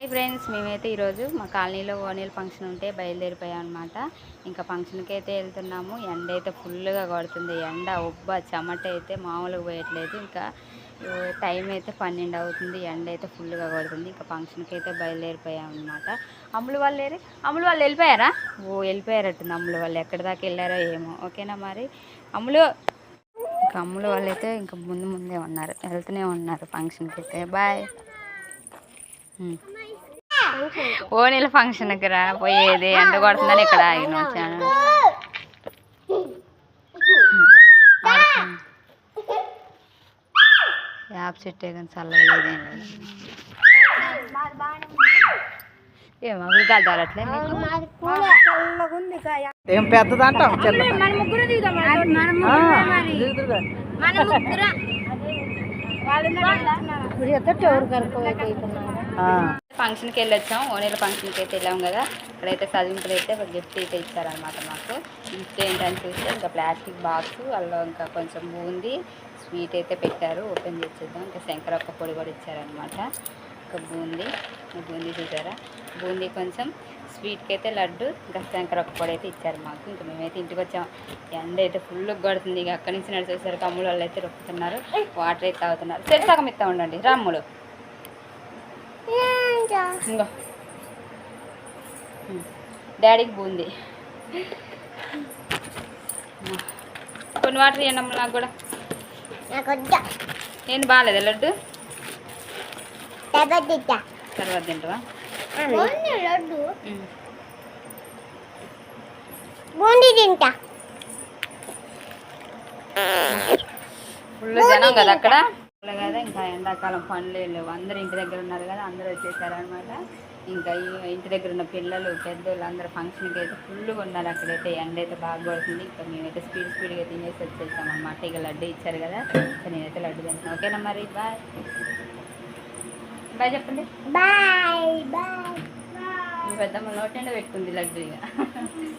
Hi friends మేమైతే ఈరోజు మా కాలనీలో ఓనీల ఫంక్షన్ ఉంటే బయలుదేరిపోయాం అనమాట ఇంకా ఫంక్షన్కి అయితే వెళ్తున్నాము. ఎండ అయితే ఫుల్గా కొడుతుంది. ఎండ ఉబ్బ చెమట అయితే మామూలుగా పోయట్లేదు. ఇంకా టైం అయితే పన్నెండు అవుతుంది. ఎండ అయితే ఫుల్గా కొడుతుంది. ఇంకా ఫంక్షన్కి అయితే బయలుదేరిపోయాం అనమాట అమ్ములు వాళ్ళు లేరు అమ్ములు వాళ్ళు వెళ్ళిపోయారా? ఓ వెళ్ళిపోయారట్టుంది అమ్ములు వాళ్ళు. ఎక్కడి దాకా వెళ్ళారో ఏమో. ఓకేనా మరి? అమ్ములు ఇంకా అమ్ములు వాళ్ళు అయితే ఇంకా ముందు ముందే ఉన్నారు. వెళ్తూనే ఉన్నారు ఫంక్షన్కి అయితే. బాయ్. ఓనీల ఫంక్షన్కి రా పోయేది ఎండ కొడుతుందని ఇక్కడ ఆగిన వచ్చాను యాప్ చెట్టే కానీ చల్లగా లేదేం లేదు ఏం చిన్న. ఆ. ఫంక్షన్కి వెళ్ళొచ్చాం. ఓనీల ఫంక్షన్కి అయితే వెళ్ళాం కదా. ఇక్కడైతే చదివింపులు అయితే ఒక గిఫ్ట్ అయితే ఇచ్చారనమాట మాకు. గిఫ్ట్ ఏంటని చూస్తే ఇంకా ప్లాస్టిక్ బాక్స్ అందులో ఇంకా కొంచెం బూంది స్వీట్ అయితే పెట్టారు. ఓపెన్ చేసేద్దాం. ఇంకా శంకర ఒక్క పొడి కూడా ఇచ్చారనమాట ఒక బూంది. బూందీ చూసారా? బూందీ కొంచెం స్వీట్కి అయితే లడ్డు ఇంకా శంకర ఒక పొడి అయితే ఇచ్చారు మాకు. ఇంకా మేమైతే ఇంటికి వచ్చాం. ఎండ అయితే ఫుల్ కొడుతుంది ఇక అక్కడి నుంచి నడిచేసరికి అమ్ములు వాళ్ళు అయితే రొక్కుతున్నారు. వాటర్ అయితే తాగుతున్నారు. సరే సగం ఇస్తా ఉండండి. రామ్ములు ఇంకో. డాడీకి బూంది. కొన్ని వాటర్ ఇవ్వండి అమ్మ నాకు కూడా. ఏంది బాగాలేదా లడ్డు? తర్వాత తింటావా? ఉమ్. బూందీ తింటా. ఫుల్ జనం కదా అక్కడ. ఫుల్ కదా ఇంకా ఎండాకాలం పనులు లేవు. అందరూ ఇంటి దగ్గర ఉన్నారు కదా అందరూ వచ్చేసారనమాట ఇంకా ఇంటి దగ్గర ఉన్న పిల్లలు పెద్దోళ్ళు అందరూ ఫంక్షన్కి అయితే ఫుల్గా ఉన్నారు. అక్కడైతే ఎండ అయితే బాగా పడుతుంది ఇంకా మేమైతే స్పీడ్ స్పీడ్గా తినేసి వచ్చేసాం అనమాట ఇక లడ్డు ఇచ్చారు కదా నేనైతే లడ్డు తింటాను ఓకేనా మరి? బాయ్. బాయ్ చెప్పండి. Bye bye. మీ పెద్దమ్మ నోటి పెట్టుకుంది లడ్డు ఇక.